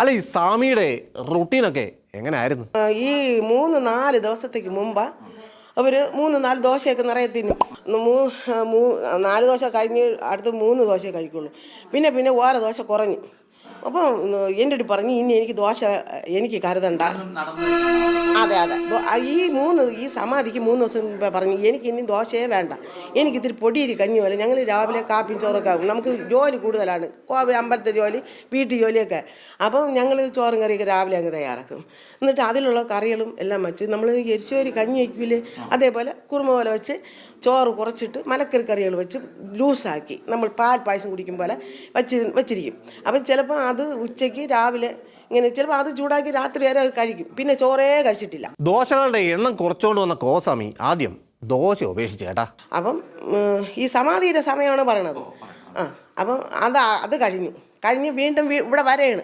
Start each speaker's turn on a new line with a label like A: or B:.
A: അല്ല ഈ സ്വാമിയുടെ റുട്ടീനൊക്കെ എങ്ങനെയായിരുന്നു
B: ഈ മൂന്ന് നാല് ദിവസത്തേക്ക് മുമ്പ് അവർ മൂന്ന് നാല് ദോശയൊക്കെ നിറയെ തിന്നും. നാല് ദോശ കഴിഞ്ഞ് അടുത്ത് മൂന്ന് ദോശ കഴിക്കുള്ളൂ. പിന്നെ പിന്നെ ഓരോ ദോശ കുറഞ്ഞു. അപ്പം എന്റെ അടുത്ത് പറഞ്ഞു ഇനി എനിക്ക് ദോശ എനിക്ക് കരുതണ്ട. അതെ അതെ. ഈ മൂന്ന് ഈ സമാധിക്ക് മൂന്ന് ദിവസം പറഞ്ഞു എനിക്ക് ഇനി ദോശയെ വേണ്ട. എനിക്ക് ഇത്തിരി പൊടിയിരി കഞ്ഞി പോലെ. ഞങ്ങൾ രാവിലെ കാപ്പിയും ചോറൊക്കെ ആകും നമുക്ക് ജോലി കൂടുതലാണ്. കോവി അമ്പലത്തെ ജോലി വീട്ടു ജോലിയൊക്കെ. അപ്പം ഞങ്ങൾ ചോറും കറിയൊക്കെ രാവിലെ അങ്ങ് തയ്യാറാക്കും. എന്നിട്ട് അതിലുള്ള കറികളും എല്ലാം വെച്ച് നമ്മൾ എരിശോരി കഞ്ഞി വയ്ക്കില്ലേ അതേപോലെ കുറുമ പോലെ വെച്ച് ചോറ് കുറച്ചിട്ട് മലക്കറി കറികൾ വെച്ച് ലൂസാക്കി. നമ്മൾ പാൽ പായസം കുടിക്കും പോലെ വെച്ച് വെച്ചിരിക്കും. അപ്പം ചിലപ്പോൾ അത് ഉച്ചയ്ക്ക് രാവിലെ ഇങ്ങനെ ചിലപ്പോൾ അത് ചൂടാക്കി രാത്രി വരെ കഴിക്കും. പിന്നെ ചോറേ കഴിച്ചിട്ടില്ല.
A: ദോശകളുടെ എണ്ണം കുറച്ചുകൊണ്ട് വന്ന കോസാമി ആദ്യം ദോശ ഉപേക്ഷിച്ചു കേട്ടാ.
B: അപ്പം ഈ സമാധിയുടെ സമയമാണ് പറയണത്. ആ അപ്പം അത് അത് കഴിഞ്ഞു. കഴിഞ്ഞ് വീണ്ടും ഇവിടെ വരെയാണ്.